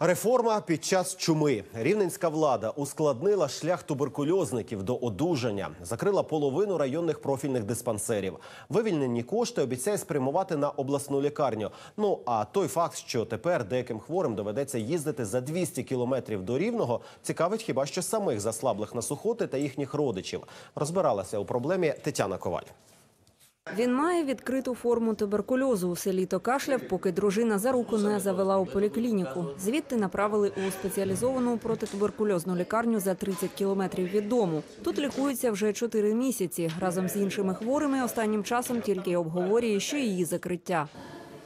Реформа під час чуми. Рівненська влада ускладнила шлях туберкульозників до одужання, закрила половину районних профільних диспансерів. Вивільнені кошти обіцяє спрямувати на обласну лікарню. Ну а той факт, що тепер деяким хворим доведеться їздити за 200 кілометрів до рівного, цікавить хіба що самих заслаблих на сухоти та їхніх родичів. Розбиралася у проблемі Тетяна Коваль. Він має відкриту форму туберкульозу. У селі Токашляв, поки дружина за руку не завела у поліклініку. Звідти направили у спеціалізовану протитуберкульозну лікарню за 30 кілометрів від дому. Тут лікується вже 4 місяці. Разом з іншими хворими останнім часом тільки обговорює, що її закриття.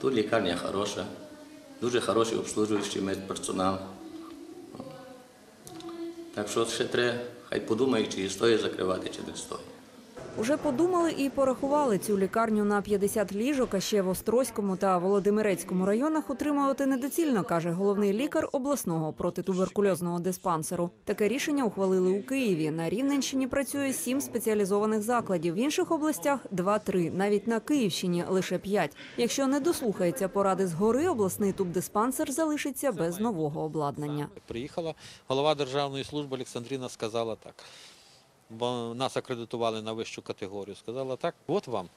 Тут лікарня хороша, дуже хороший обслужуючий медперсонал. Так що ще треба, хай подумають, чи стоїть закривати, чи не стоїть. Уже подумали і порахували цю лікарню на 50 ліжок, а ще в Острозькому та Володимирецькому районах утримувати недоцільно, каже головний лікар обласного протитуберкульозного диспансеру. Таке рішення ухвалили у Києві. На Рівненщині працює сім спеціалізованих закладів. В інших областях два-три. Навіть на Київщині лише п'ять. Якщо не дослухається поради згори, обласний тубдиспансер залишиться без нового обладнання. Приїхала голова Державної служби Олександріна сказала так, бо нас акредитували на вищу категорію. Сказала так, от вам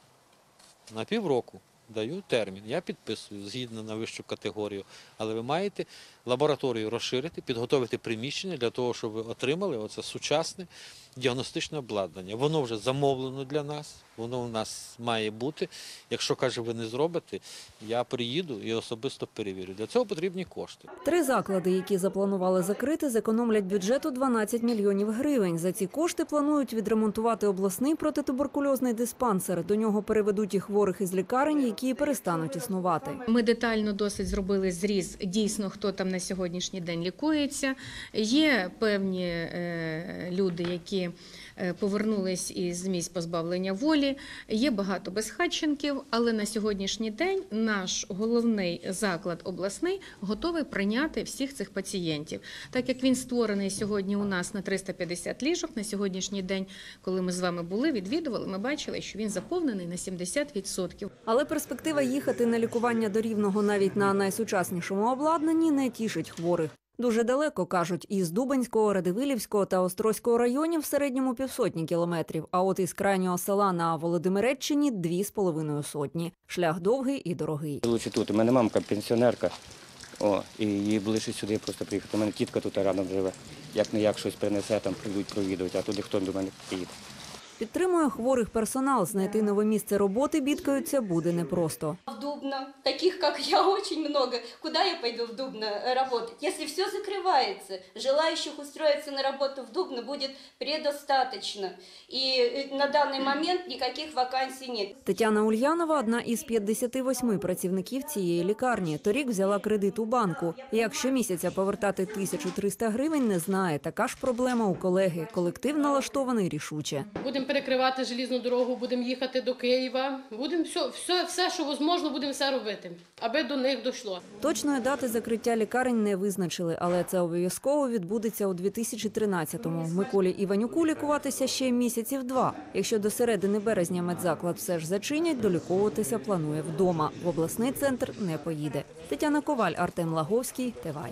на півроку даю термін, я підписую згідно на вищу категорію, але ви маєте лабораторію розширити, підготовити приміщення для того, щоб ви отримали оце сучасне діагностичне обладнання. Воно вже замовлено для нас, воно у нас має бути. Якщо каже, ви не зробите, я приїду і особисто перевірю. Для цього потрібні кошти. Три заклади, які запланували закрити, зекономлять бюджету 12 мільйонів гривень. За ці кошти планують відремонтувати обласний протитуберкульозний диспансер. До нього переведуть і хворих із лікарень, які перестануть існувати. Ми детально досить зробили зріз дійсно, хто там на сьогоднішній день лікується. Є певні е, люди, які е, повернулись із місць позбавлення волі. Є багато безхатченків, але на сьогоднішній день наш головний заклад обласний готовий прийняти всіх цих пацієнтів. Так як він створений сьогодні у нас на 350 ліжок, на сьогоднішній день, коли ми з вами були, відвідували, ми бачили, що він заповнений на 70%. Але перспектива їхати на лікування до рівного навіть на найсучаснішому обладнанні не тішить хворих. Дуже далеко кажуть, із Дубенського, Радивилівського та Острозького районів в середньому півсотні кілометрів. А от із крайнього села на Володимиреччині дві з половиною сотні. Шлях довгий і дорогий. Лучше тут. У мене мамка пенсіонерка. О, і їй ближче сюди просто приїхати. У мене тітка тут рядом живе. Як не як щось принесе, там прийдуть провідувати, а туди хто до мене приїде. Підтримує хворих персонал. Знайти нове місце роботи бідкаються буде непросто. в Дубно, таких как я очень много. Куда я пойду в Дубно э, работать? Если все закрывается, желающих устроиться на работу в Дубно будет предостаточно. И э, на данный момент никаких вакансий нет. Тетяна Ульянова – одна із 58 працівників цієї лікарні. Торік взяла кредит у банку. Як щомісяця повертати 1300 гривень, не знає. Така ж проблема у колеги. Колектив налаштований рішуче. Будемо перекривати желізну дорогу, будемо їхати до Києва. Будемо все, все, все, що можливо, будемо все робити, аби до них дійшло. Точної дати закриття лікарень не визначили, але це обов'язково відбудеться у 2013-му. Миколі Іванюку лікуватися ще місяців два. Якщо до середини березня медзаклад все ж зачинять, доліковуватися планує вдома. В обласний центр не поїде. Тетяна Коваль, Артем Лаговський, Тевай.